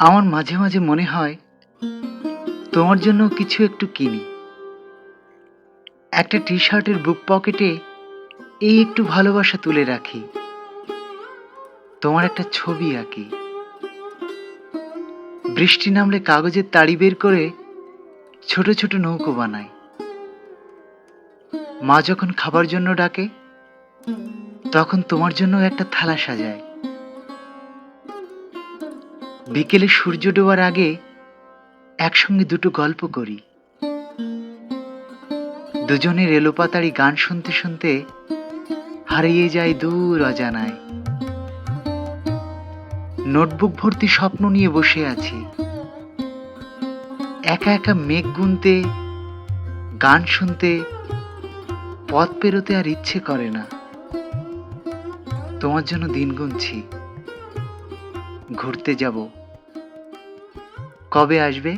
আমার মাঝে মাঝে মনে হয় তোমার জন্য কিছু একটু কিনি। একটা টি শার্টের বুক পকেটে এই একটু ভালোবাসা তুলে রাখি। তোমার একটা ছবি আঁকি। বৃষ্টি নামলে কাগজের তাড়ি বের করে ছোট ছোট নৌকো বানাই। মা যখন খাবার জন্য ডাকে, তখন তোমার জন্য একটা থালা সাজায়। বিকেলে সূর্য ডোবার আগে একসঙ্গে দুটো গল্প করি। দুজনের এলোপাতাড়ি গান শুনতে শুনতে হারিয়ে যায় দূর অজানায়। নোটবুক ভর্তি স্বপ্ন নিয়ে বসে আছি। একা একা মেঘ গুনতে, গান শুনতে, পথ পেরোতে আর ইচ্ছে করে না। তোমার জন্য দিন গুনছি। ঘুরতে যাব। কবে আসবে?